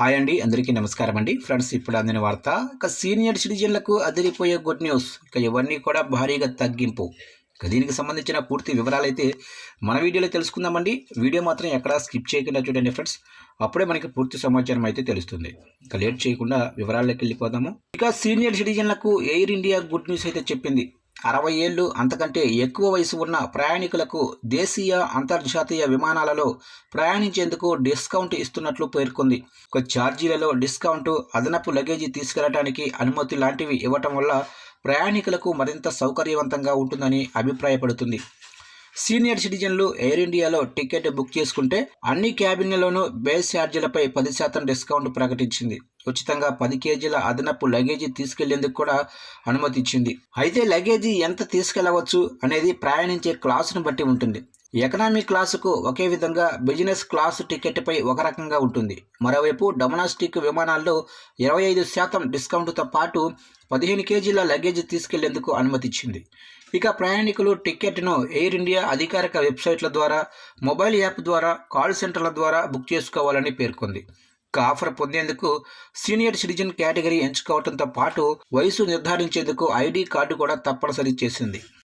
Hi అండి అందరికీ నమస్కారం అండి. ఫ్రెండ్స్ ఇప్పుడు అందిన వార్త ఇక సీనియర్ సిటిజన్లకు అదిరిపోయే గుడ్ న్యూస్ ఇక ఇవన్నీ కూడా భారీగా తగ్గింపు. ఇక దీనికి సంబంధించిన పూర్తి వివరాలు అయితే మన వీడియోలో తెలుసుకుందామండి. వీడియో మాత్రం ఎక్కడా స్కిప్ చేయకుండా చూడండి ఫ్రెండ్స్. అప్పుడే మనకి పూర్తి సమాచారం అయితే తెలుస్తుంది. ఇక లేట్ చేయకుండా వివరాల్లోకి వెళ్ళిపోదాము. ఇక సీనియర్ సిటిజన్లకు ఎయిర్ ఇండియా గుడ్ న్యూస్ అయితే చెప్పింది. అరవై ఏళ్ళు అంతకంటే ఎక్కువ వయసు ఉన్న ప్రయాణికులకు దేశీయ అంతర్జాతీయ విమానాలలో ప్రయాణించేందుకు డిస్కౌంట్ ఇస్తున్నట్లు పేర్కొంది. ఒక ఛార్జీలలో డిస్కౌంట్ అదనపు లగేజీ తీసుకెళ్ళడానికి అనుమతి లాంటివి ఇవ్వటం వల్ల ప్రయాణికులకు మరింత సౌకర్యవంతంగా ఉంటుందని అభిప్రాయపడుతుంది. సీనియర్ సిటిజన్లు ఎయిర్ ఇండియాలో టికెట్ బుక్ చేసుకుంటే అన్ని క్యాబిన్లలోనూ బేస్ ఛార్జీలపై పది శాతం డిస్కౌంట్ ప్రకటించింది. ఉచితంగా పది కేజీల అదనపు లగేజీ తీసుకెళ్ళేందుకు కూడా అనుమతి ఇచ్చింది అయితే లగేజీ ఎంత తీసుకెళ్ళవచ్చు అనేది ప్రయాణించే క్లాసును బట్టి ఉంటుంది. ఎకనామీ క్లాసుకు ఒకే విధంగా బిజినెస్ క్లాసు టికెట్పై ఒక రకంగా ఉంటుంది. మరోవైపు డొమనాస్టిక్ విమానాల్లో ఇరవై ఐదు శాతం డిస్కౌంట్తో పాటు పదిహేను కేజీల లగేజ్ తీసుకెళ్ళేందుకు అనుమతిచ్చింది. ఇక ప్రయాణికులు టికెట్ను ఎయిర్ ఇండియా అధికారిక వెబ్సైట్ల ద్వారా మొబైల్ యాప్ ద్వారా కాల్ సెంటర్ల ద్వారా బుక్ చేసుకోవాలని పేర్కొంది. ఇక ఆఫర్ పొందేందుకు సీనియర్ సిటిజన్ కేటగిరీ ఎంచుకోవడంతో పాటు వయసు నిర్ధారించేందుకు ఐడి కార్డు కూడా తప్పనిసరి చేసింది.